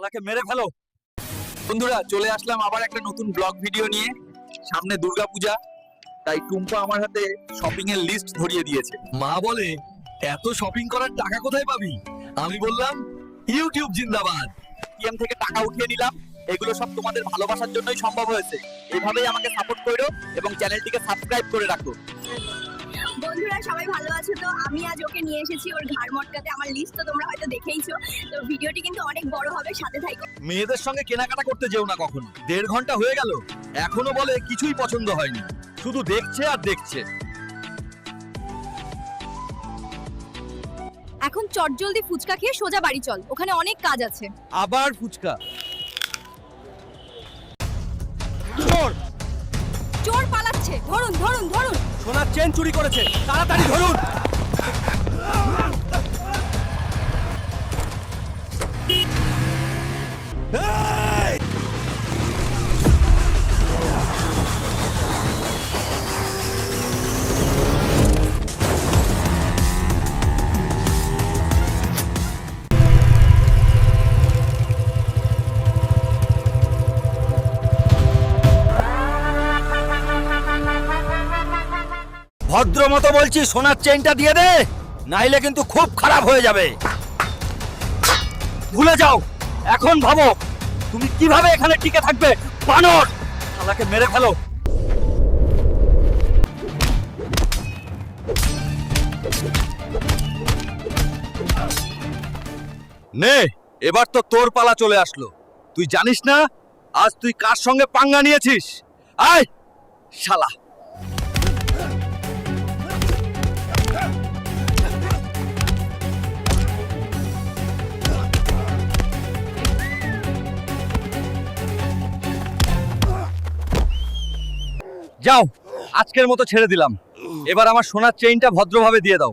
শালাকে মেরে ফেলো। বন্ধুরা, চলে আসলাম আবার একটা নতুন ব্লগ ভিডিও নিয়ে। সামনে দুর্গাপূজা, তাই টুম্পা আমার হাতে শপিং এর লিস্ট ধরিয়ে দিয়েছে। মা বলে, এত শপিং করার টাকা কোথায় পাবি? আমি বললাম ইউটিউব জিন্দাবাদ। এটিএম থেকে টাকা উঠিয়ে নিলাম। এগুলো সব তোমাদের ভালোবাসার জন্যই সম্ভব হয়েছে। এভাবেই আমাকে সাপোর্ট করো এবং চ্যানেলটিকে সাবস্ক্রাইব করে রাখো। বন্ধুরা সবাই ভালো আছো তো? আমি আজ ওকে নিয়ে এসেছি ওর ঘাড় মটকাতে। আমার লিস্ট তো তোমরা হয়তো দেখেইছো। তো ভিডিওটি কিন্তু অনেক বড় হবে সাথে থাকো মেয়েদের সঙ্গে কেনাকাটা করতে যেও না কখনো। দেড় ঘণ্টা হয়ে গেল এখনও বলে কিছুই পছন্দ হয়নি। শুধু দেখছে আর দেখছে। এখন চটজলদি ফুচকা খেয়ে সোজা বাড়ি চল ওখানে অনেক কাজ আছে। আবার ফুচকা। চোর! চোর পালাচ্ছে। ধরুন ধরুন ধরুন। সোনার চেন চুরি করেছে তাড়াতাড়ি ধরুন এই! ভদ্র মতো বলছি, সোনার চেনটা দিয়ে দে, নাইলে কিন্তু খুব খারাপ হয়ে যাবে। ভুলে যাও, এখন ভাবো, তুমি কীভাবে এখানে টিকে থাকবে? বানর! শালাকে মেরে ফেলো। নে, এবার তো তোর পালা চলে আসলো। তুই জানিস না, আজ তুই কার সঙ্গে পাঙ্গা নিয়েছিস? আয়, শালা। যাও আজকের মতো ছেড়ে দিলাম। এবার আমার সোনার চেইনটা ভদ্রভাবে দিয়ে দাও।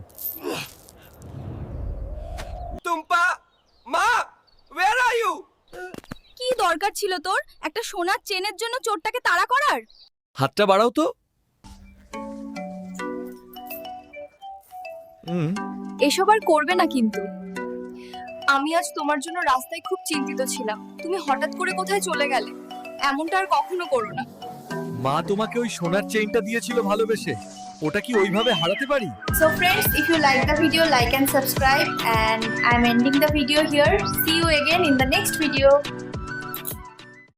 টুম্পা মা ওয়্যার আর ইউ কি দরকার ছিল তোর? একটা সোনার চেনের জন্য চোরটাকে তাড়া করার? হাতটা বাড়াও তো। এসব আর করবে না কিন্তু। আমি আজ তোমার জন্য রাস্তায় খুব চিন্তিত ছিলাম। তুমি হঠাৎ করে কোথায় চলে গেলে? এমনটা আর কখনো করো না। মা তোমাকে ওই সোনার চেইনটা দিয়েছিল ভালোবেসে। ওটা কি ওইভাবে হারাতে পারি? So friends if you like the video like and subscribe and I am ending the video here see you again in the next video